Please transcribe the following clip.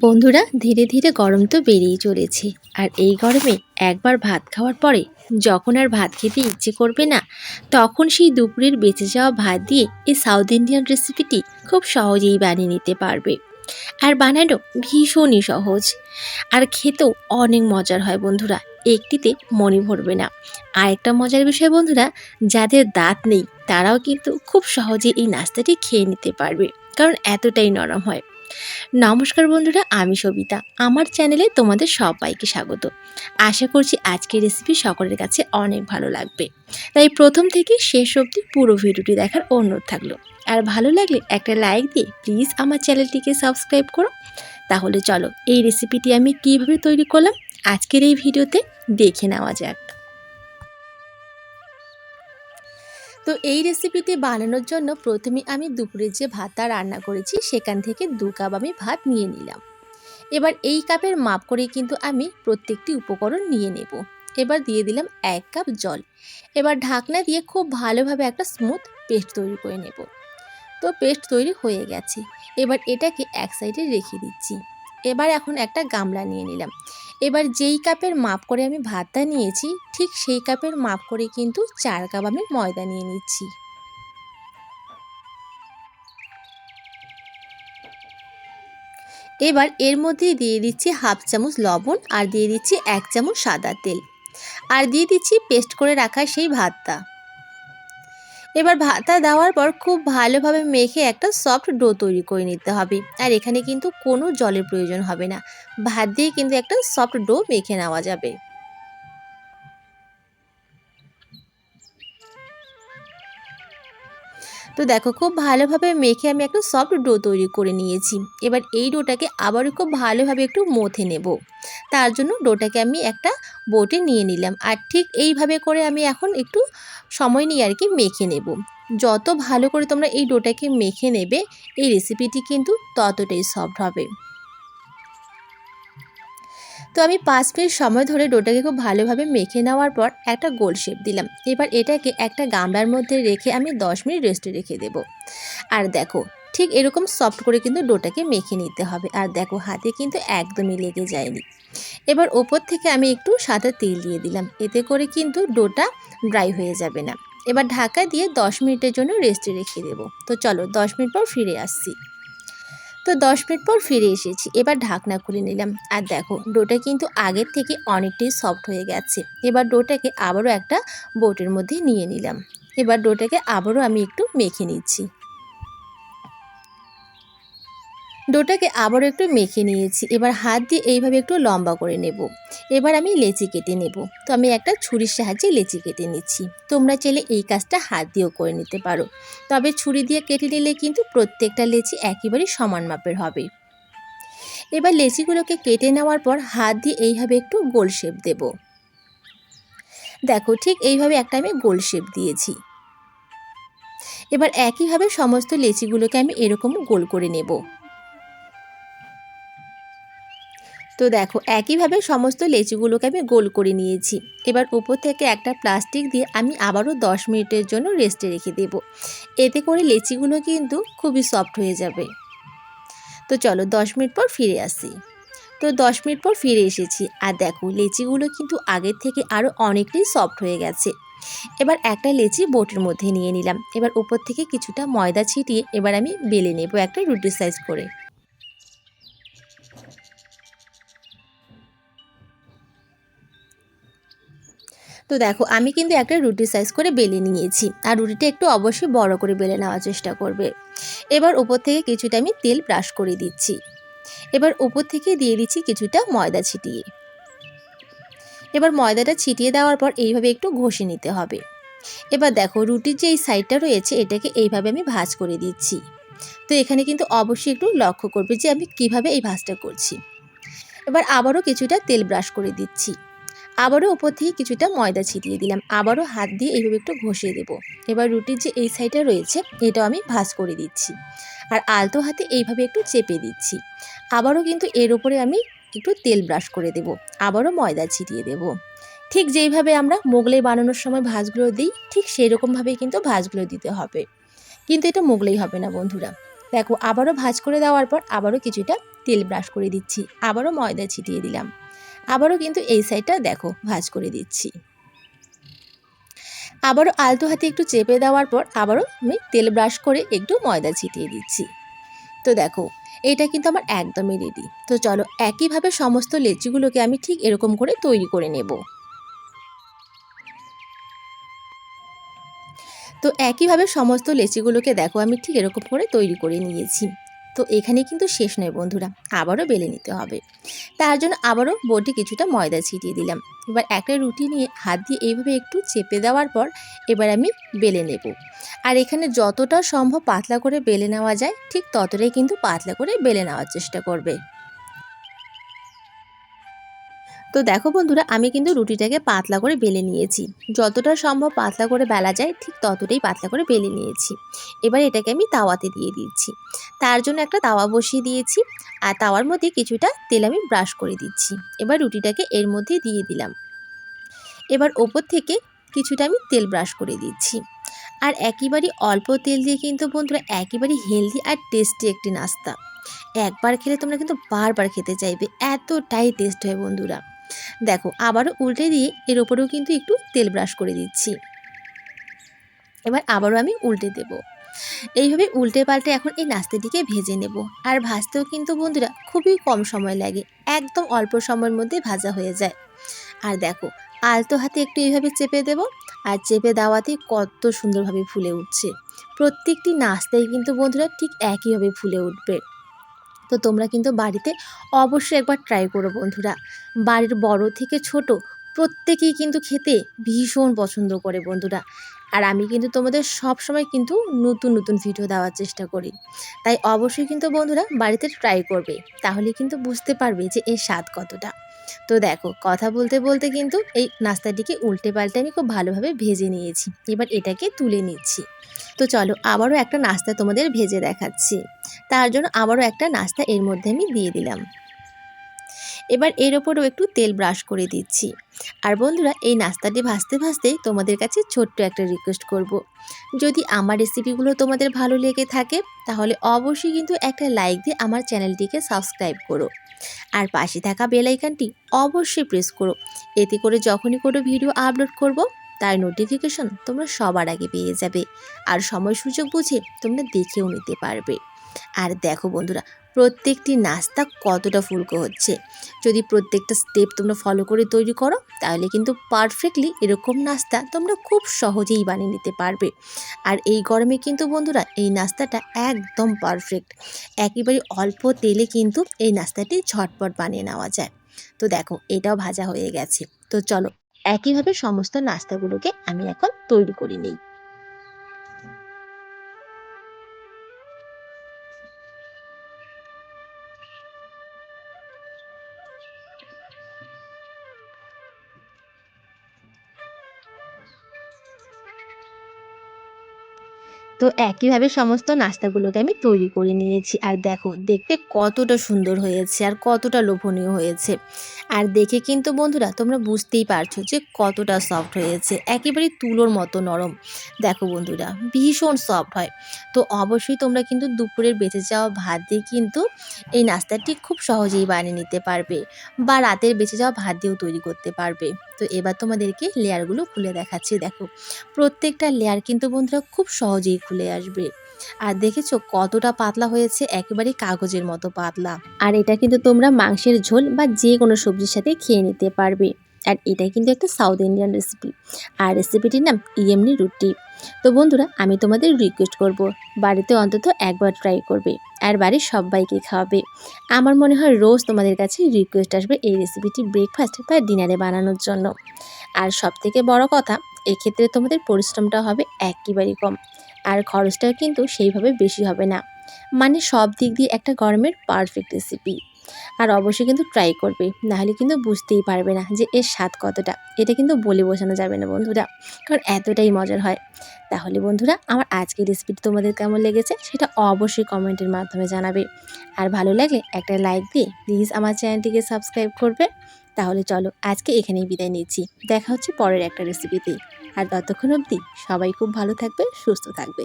বন্ধুরা, ধীরে ধীরে গরম তো বেড়েই চলেছে। আর এই গরমে একবার ভাত খাওয়ার পরে যখন আর ভাত খেতে ইচ্ছে করবে না, তখন সেই দুপুরের বেঁচে যাওয়া ভাত দিয়ে এই সাউথ ইন্ডিয়ান রেসিপিটি খুব সহজেই বানিয়ে নিতে পারবে। আর বানানো ভীষণই সহজ। আর খেতেও অনেক মজার হয় বন্ধুরা, একটিতে মনে ভরবে না। আর একটা মজার বিষয় বন্ধুরা, যাদের দাঁত নেই, তারাও কিন্তু খুব সহজে এই নাস্তাটি খেয়ে নিতে পারবে, কারণ এতটাই নরম হয়। নমস্কার বন্ধুরা, আমি সবিতা। আমার চ্যানেলে তোমাদের সবাইকে স্বাগত। আশা করছি আজকের রেসিপি সকলের কাছে অনেক ভালো লাগবে। তাই প্রথম থেকে শেষ অবধি পুরো ভিডিওটি দেখার অনুরোধ থাকল। আর ভালো লাগলে একটা লাইক দিয়ে প্লিজ আমার চ্যানেলটিকে সাবস্ক্রাইব করো। তাহলে চলো, এই রেসিপিটি আমি কীভাবে তৈরি করলাম? আজকের এই ভিডিওতে দেখে নেওয়া যাক। তো এই রেসিপিটি বানানোর জন্য প্রথমে আমি দুপুরে যে ভাতটা রান্না করেছি, সেখান থেকে দু কাপ আমি ভাত নিয়ে নিলাম। এবার এই কাপের মাপ করে কিন্তু আমি প্রত্যেকটি উপকরণ নিয়ে নেব। এবার দিয়ে দিলাম এক কাপ জল। এবার ঢাকনা দিয়ে খুব ভালোভাবে একটা স্মুথ পেস্ট তৈরি করে নেব। তো পেস্ট তৈরি হয়ে গেছে। এবার এটাকে এক সাইডে রেখে দিচ্ছি। এবার এখন একটা গামলা নিয়ে নিলাম। এবার যেই কাপের মাপ করে আমি ভাতটা নিয়েছি, ঠিক সেই কাপের মাপ করে কিন্তু চার কাপ আমি ময়দা নিয়ে নিচ্ছি। এবার এর মধ্যে দিয়ে দিচ্ছি হাফ চামচ লবণ আর দিয়ে দিচ্ছি এক চামচ সাদা তেল। আর দিয়ে দিচ্ছি পেস্ট করে রাখা সেই ভাতটা। এবার ভাতটা দেওয়ার পর খুব ভালোভাবে মেখে একটা সফট ডো তৈরি করে নিতে হবে। আর এখানে কিন্তু কোনো জলের প্রয়োজন হবে না। ভাত দিয়ে কিন্তু একটা সফট ডো মেখে নেওয়া যাবে। তো দেখো, খুব ভালোভাবে মেখে আমি একটা সফট ডো তৈরি করে নিয়েছি। এবার এই ডোটাকে আবারও খুব ভালোভাবে একটু মথে নেব। তার জন্য ডোটাকে আমি একটা বোটে নিয়ে নিলাম। আর ঠিক এইভাবে করে আমি এখন একটু সময় নিয়ে আর কি মেখে নেব। যত ভালো করে তোমরা এই ডোটাকে মেখে নেবে, এই রেসিপিটি কিন্তু ততটাই সফট হবে। তো আমি পাঁচ মিনিট সময় ধরে ডোটাকে খুব ভালোভাবে মেখে নেওয়ার পর একটা গোল শেপ দিলাম। এবার এটাকে একটা গামলার মধ্যে রেখে আমি দশ মিনিট রেস্টে রেখে দেব। আর দেখো ঠিক এরকম সফট করে কিন্তু ডোটাকে মেখে নিতে হবে। আর দেখো, হাতে কিন্তু একদমই লেগে যায়নি। এবার ওপর থেকে আমি একটু সাদা তেল দিয়ে দিলাম। এতে করে কিন্তু ডোটা ড্রাই হয়ে যাবে না। এবার ঢাকা দিয়ে দশ মিনিটের জন্য রেস্টে রেখে দেবো। তো চলো, দশ মিনিট পর ফিরে আসছি। তো দশ মিনিট পর ফিরে এসেছি। এবার ঢাকনা খুলে নিলাম। আর দেখো, ডোটা কিন্তু আগের থেকে অনেকটাই সফট হয়ে গেছে। এবার ডোটাকে আবারও একটা বোটের মধ্যে নিয়ে নিলাম। এবার ডোটাকে আবারও আমি একটু মেখে নিচ্ছি। ডোটাকে আবারও একটু মেখে নিয়েছি। এবার হাত দিয়ে এইভাবে একটু লম্বা করে নেব। এবার আমি লেচি কেটে নেব। তো আমি একটা ছুরির সাহায্যে লেচি কেটে নিচ্ছি। তোমরা চাইলে এই কাজটা হাত দিয়েও করে নিতে পারো। তবে ছুরি দিয়ে কেটে নিলে কিন্তু প্রত্যেকটা লেচি একেবারেই সমান মাপের হবে। এবার লেচিগুলোকে কেটে নেওয়ার পর হাত দিয়ে এইভাবে একটু গোল শেপ দেব। দেখো ঠিক এইভাবে একটা আমি গোল শেপ দিয়েছি। এবার একইভাবে সমস্ত লেচিগুলোকে আমি এরকম গোল করে নেব। তো দেখো, একইভাবে সমস্ত লেচিগুলোকে আমি গোল করে নিয়েছি। এবার উপর থেকে একটা প্লাস্টিক দিয়ে আমি আবারও দশ মিনিটের জন্য রেস্টে রেখে দেব। এতে করে লেচিগুলো কিন্তু খুবই সফট হয়ে যাবে। তো চলো, দশ মিনিট পর ফিরে আসি। তো দশ মিনিট পর ফিরে এসেছি। আর দেখো, লেচিগুলো কিন্তু আগের থেকে আরও অনেকটাই সফট হয়ে গেছে। এবার একটা লেচি বোটের মধ্যে নিয়ে নিলাম। এবার উপর থেকে কিছুটা ময়দা ছিটিয়ে এবার আমি বেলে নেব একটা রুটি সাইজ করে। তো দেখো, আমি কিন্তু একটা রুটি সাইজ করে বেলে নিয়েছি। আর রুটিটা একটু অবশ্যই বড় করে বেলে নেওয়ার চেষ্টা করবে। এবার উপর থেকে কিছুটা আমি তেল ব্রাশ করে দিচ্ছি। এবার উপর থেকে দিয়ে দিচ্ছি কিছুটা ময়দা ছিটিয়ে। এবার ময়দাটা ছিটিয়ে দেওয়ার পর এইভাবে একটু ঘষে নিতে হবে। এবার দেখো, রুটির যে এই সাইডটা রয়েছে, এটাকে এইভাবে আমি ভাজ করে দিচ্ছি। তো এখানে কিন্তু অবশ্যই একটু লক্ষ্য করবে যে আমি কীভাবে এই ভাজটা করছি। এবার আবারও কিছুটা তেল ব্রাশ করে দিচ্ছি। আবারও ওপর থেকে কিছুটা ময়দা ছিটিয়ে দিলাম। আবারও হাত দিয়ে এইভাবে একটু ঘষিয়ে দেবো। এবার রুটির যে এই সাইডটা রয়েছে, এটাও আমি ভাজ করে দিচ্ছি। আর আলতো হাতে এইভাবে একটু চেপে দিচ্ছি। আবারও কিন্তু এর উপরে আমি একটু তেল ব্রাশ করে দেব। আবারও ময়দা ছিটিয়ে দেব। ঠিক যেইভাবে আমরা মোগলাই বানানোর সময় ভাজগুলো দিই, ঠিক সেই রকমভাবেই কিন্তু ভাজগুলো দিতে হবে। কিন্তু এটা মোগলাই হবে না, বন্ধুরা। দেখো, আবারও ভাজ করে দেওয়ার পর আবারও কিছুটা তেল ব্রাশ করে দিচ্ছি। আবারও ময়দা ছিটিয়ে দিলাম। আবারও কিন্তু এই সাইডটা দেখো, ভাজ করে দিচ্ছি। আবারও আলতো হাতে একটু চেপে দেওয়ার পর আবারও আমি তেল ব্রাশ করে একটু ময়দা ছিটিয়ে দিচ্ছি। তো দেখো, এটা কিন্তু আমার একদমই রেডি তো চলো, একইভাবে সমস্ত লেচিগুলোকে আমি ঠিক এরকম করে তৈরি করে নেব। তো একইভাবে সমস্ত লেচিগুলোকে দেখো, আমি ঠিক এরকম করে তৈরি করে নিয়েছি। তো এখানে কিন্তু শেষ নয় বন্ধুরা, আবারও বেলে নিতে হবে। তার জন্য আবারও বোর্ডে কিছুটা ময়দা ছিটিয়ে দিলাম। এবার একটা রুটি নিয়ে হাত দিয়ে এইভাবে একটু চেপে দেওয়ার পর এবার আমি বেলে নেব। আর এখানে যতটা সম্ভব পাতলা করে বেলে নেওয়া যায়, ঠিক ততটাই কিন্তু পাতলা করে বেলে নেওয়ার চেষ্টা করবে। তো দেখো বন্ধুরা, আমি কিন্তু রুটিটাকে পাতলা করে বেলে নিয়েছি। যতটা সম্ভব পাতলা করে বেলা যায়, ঠিক ততটাই পাতলা করে বেলে নিয়েছি। এবার এটাকে আমি তাওয়াতে দিয়ে দিচ্ছি। তার জন্য একটা তাওয়া বসিয়ে দিয়েছি। আর তাওয়ার মধ্যে কিছুটা তেল আমি ব্রাশ করে দিচ্ছি। এবার রুটিটাকে এর মধ্যে দিয়ে দিলাম। এবার ওপর থেকে কিছুটা আমি তেল ব্রাশ করে দিচ্ছি। আর একেবারেই অল্প তেল দিয়ে কিন্তু বন্ধুরা একেবারেই হেলদি আর টেস্টি একটি নাস্তা। একবার খেলে তোমরা কিন্তু বারবার খেতে চাইবে। এতটাই টেস্ট হয় বন্ধুরা। দেখো, আবারও উল্টে দিয়ে এর ওপরেও কিন্তু একটু তেল ব্রাশ করে দিচ্ছি। এবার আবারও আমি উল্টে দেব। এইভাবে উল্টে পাল্টে এখন এই নাস্তাটিকে ভেজে নেব। আর ভাজতেও কিন্তু বন্ধুরা খুবই কম সময় লাগে, একদম অল্প সময়ের মধ্যে ভাজা হয়ে যায়। আর দেখো, আলতো হাতে একটু এইভাবে চেপে দেব, আর চেপে দেওয়াতে কত সুন্দরভাবে ফুলে উঠছে। প্রত্যেকটি নাস্তাই কিন্তু বন্ধুরা ঠিক একইভাবে ফুলে উঠবে। তো তোমরা কিন্তু বাড়িতে অবশ্যই একবার ট্রাই করো বন্ধুরা। বাড়ির বড় থেকে ছোট প্রত্যেকেই কিন্তু খেতে ভীষণ পছন্দ করে বন্ধুরা। আর আমি কিন্তু তোমাদের সব সময় কিন্তু নতুন নতুন ভিডিও দেওয়ার চেষ্টা করি। তাই অবশ্যই কিন্তু বন্ধুরা বাড়িতে ট্রাই করবে। তাহলে কিন্তু বুঝতে পারবে যে এর স্বাদ কতটা। তো দেখো, কথা বলতে বলতে কিন্তু এই নাস্তাটিকে উল্টে পাল্টে আমি খুব ভালোভাবে ভেজে নিয়েছি। এবার এটাকে তুলে নিচ্ছি। তো চলো আবারও একটা নাস্তা তোমাদের ভেজে দেখাচ্ছি। তার জন্য আবারও একটা নাস্তা এর মধ্যে আমি দিয়ে দিলাম। এবার এর ওপরও একটু তেল ব্রাশ করে দিচ্ছি। আর বন্ধুরা, এই নাস্তাটি ভাজতে ভাজতে তোমাদের কাছে ছোট্ট একটা রিকোয়েস্ট করব। যদি আমার রেসিপিগুলো তোমাদের ভালো লেগে থাকে, তাহলে অবশ্যই কিন্তু একটা লাইক দিয়ে আমার চ্যানেলটিকে সাবস্ক্রাইব করো। আর পাশে থাকা বেলাইকানটি অবশ্যই প্রেস করো। এতে করে যখনই কোনো ভিডিও আপলোড করব, তার নোটিফিকেশন তোমরা সবার আগে পেয়ে যাবে। আর সময় সুযোগ বুঝে তোমরা দেখেও নিতে পারবে। আর দেখো বন্ধুরা প্রত্যেকটি নাস্তা কতটা ফুলকো হচ্ছে? যদি প্রত্যেকটা স্টেপ তোমরা ফলো করে তৈরি করো, তাহলে কিন্তু পারফেক্টলি এরকম নাস্তা তোমরা খুব সহজেই বানিয়ে নিতে পারবে। আর এই গরমে কিন্তু বন্ধুরা, এই নাস্তাটা একদম পারফেক্ট একেবারে অল্প তেলে কিন্তু এই নাস্তাটি ঝটপট বানিয়ে নেওয়া যায়। তো দেখো, এটাও ভাজা হয়ে গেছে। তো চলো, একইভাবে সমস্ত নাস্তাগুলোকে আমি এখন তৈরি করে নিই। তো একইভাবে সমস্ত নাস্তাগুলোকে আমি তৈরি করে নিয়েছি। আর দেখো, দেখতে কতটা সুন্দর হয়েছে আর কতটা লোভনীয় হয়েছে। আর দেখে কিন্তু বন্ধুরা, তোমরা বুঝতেই পারছ যে কতটা সফট হয়েছে। একেবারে তুলোর মতো নরম। দেখো বন্ধুরা, ভীষণ সফট হয়। তো অবশ্যই তোমরা কিন্তু দুপুরের বেঁচে যাওয়া ভাত দিয়ে কিন্তু এই নাস্তাটি খুব সহজেই বানিয়ে নিতে পারবে। বা রাতের বেঁচে যাওয়া ভাত দিয়েও তৈরি করতে পারবে। তো এবার তোমাদেরকে লেয়ারগুলো খুলে দেখাচ্ছি। দেখো, প্রত্যেকটা লেয়ার কিন্তু বন্ধুরা খুব সহজেই খুলে আসবে। আর দেখেছ কতটা পাতলা হয়েছে? একেবারে কাগজের মতো পাতলা। আর এটা কিন্তু তোমরা মাংসের ঝোল বা যে কোনো সবজির সাথে খেয়ে নিতে পারবে। আর এটা কিন্তু একটা সাউথ ইন্ডিয়ান রেসিপি আর রেসিপিটির নাম ইয়েমনি রুটি তো বন্ধুরা, আমি তোমাদের রিকোয়েস্ট করব, বাড়িতে অন্তত একবার ট্রাই করবে আর বাড়ির সবাইকে খাওয়াবে। আমার মনে হয় রোজ তোমাদের কাছে রিকোয়েস্ট আসবে এই রেসিপিটি ব্রেকফাস্ট বা ডিনারে বানানোর জন্য। আর সব থেকে বড় কথা এক্ষেত্রে তোমাদের পরিশ্রমটা হবে একেবারেই কম। আর খরচটাও কিন্তু সেইভাবে বেশি হবে না। মানে সব দিক দিয়ে একটা গরমের পারফেক্ট রেসিপি আর অবশ্যই কিন্তু ট্রাই করবে। নাহলে কিন্তু বুঝতেই পারবে না যে এর স্বাদ কতটা। এটা কিন্তু বলে বোঝানো যাবে না বন্ধুরা। কারণ এতটাই মজার হয়। তাহলে বন্ধুরা, আমার আজকের রেসিপিটি তোমাদের কেমন লেগেছে সেটা অবশ্যই কমেন্টের মাধ্যমে জানাবে। আর ভালো লাগলে একটা লাইক দিয়ে প্লিজ আমার চ্যানেলটিকে সাবস্ক্রাইব করবে। তাহলে চলো আজকে এখানেই বিদায় নিচ্ছি। দেখা হচ্ছে পরের একটা রেসিপিতে আর ততক্ষণ অবধি সবাই খুব ভালো থাকবে, সুস্থ থাকবে।